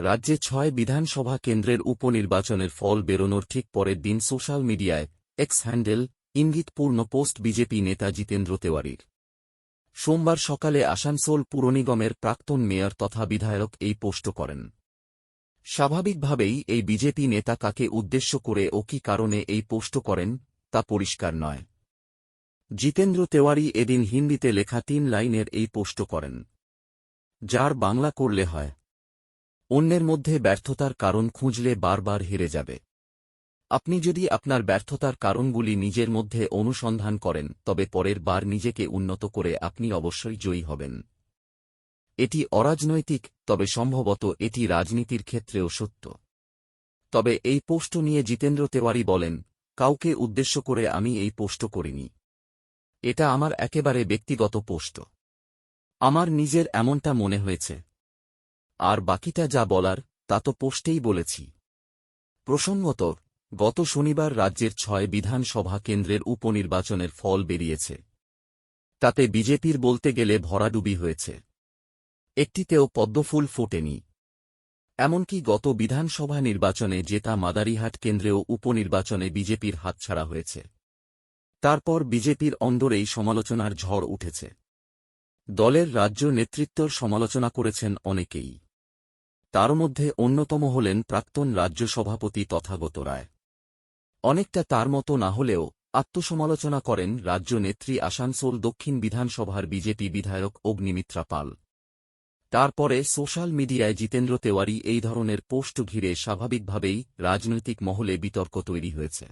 রাজ্যে ছয় বিধানসভা কেন্দ্রের উপনির্বাচনের ফল বেরোনোর ঠিক পরের দিন সোশ্যাল মিডিয়ায় এক্স হ্যান্ডেল, ইঙ্গিতপূর্ণ পোস্ট বিজেপি নেতা জিতেন্দ্র তেওয়ারির। সোমবার সকালে আসানসোল পুরনিগমের প্রাক্তন মেয়র তথা বিধায়ক এই পোস্ট করেন। স্বাভাবিকভাবেই এই বিজেপি নেতা কাকে উদ্দেশ্য করে ও কি কারণে এই পোস্ট করেন, তা পরিষ্কার নয়। জিতেন্দ্র তেওয়ারি এদিন হিন্দিতে লেখা তিন লাইনের এই পোস্ট করেন। যার বাংলা করলে হয়। অন্যের মধ্যে ব্যর্থতার কারণ খুঁজলে বারবার হেরে যাবে। আপনি যদি আপনার ব্যর্থতার কারণগুলি নিজের মধ্যে অনুসন্ধান করেন, তবে পরের বার নিজেকে উন্নত করে আপনি অবশ্যই জয়ী হবেন। এটি অরাজনৈতিক, তবে সম্ভবত এটি রাজনীতির ক্ষেত্রেও সত্য। তবে এই পোস্ট নিয়ে জিতেন্দ্র তেওয়ারি বলেন, কাউকে উদ্দেশ্য করে আমি এই পোস্ট করিনি। এটা আমার একেবারে ব্যক্তিগত পোস্ট। আমার নিজের এমনটা মনে হয়েছে। আর বাকিটা যা বলার, তা তো পোস্টেই বলেছি। প্রসঙ্গত গত শনিবার রাজ্যের ছয় বিধানসভা কেন্দ্রের উপনির্বাচনের ফল বেরিয়েছে। তাতে বিজেপির বলতে গেলে ভরাডুবি হয়েছে। একটিতেও পদ্মফুল ফোটেনি। এমনকি গত বিধানসভা নির্বাচনে জেতা মাদারিহাট কেন্দ্রেও উপনির্বাচনে বিজেপির হাতছাড়া হয়েছে। তারপর বিজেপির অন্দরেই সমালোচনার ঝড় উঠেছে। দলের রাজ্য নেতৃত্বর সমালোচনা করেছেন অনেকেই। তার মধ্যে অন্যতম হলেন প্রাক্তন রাজ্য সভাপতি তথাগত রায়। অনেকটা তার মতো না হলেও আত্মসমালোচনা করেন রাজ্য নেত্রী আসানসোল দক্ষিণ বিধানসভার বিজেপি বিধায়ক অগ্নিমিত্রা পাল। তারপরে সোশ্যাল মিডিয়ায় জিতেন্দ্র তেওয়ারি এই ধরনের পোস্ট ঘিরে স্বাভাবিকভাবেই রাজনৈতিক মহলে বিতর্ক তৈরি হয়েছে।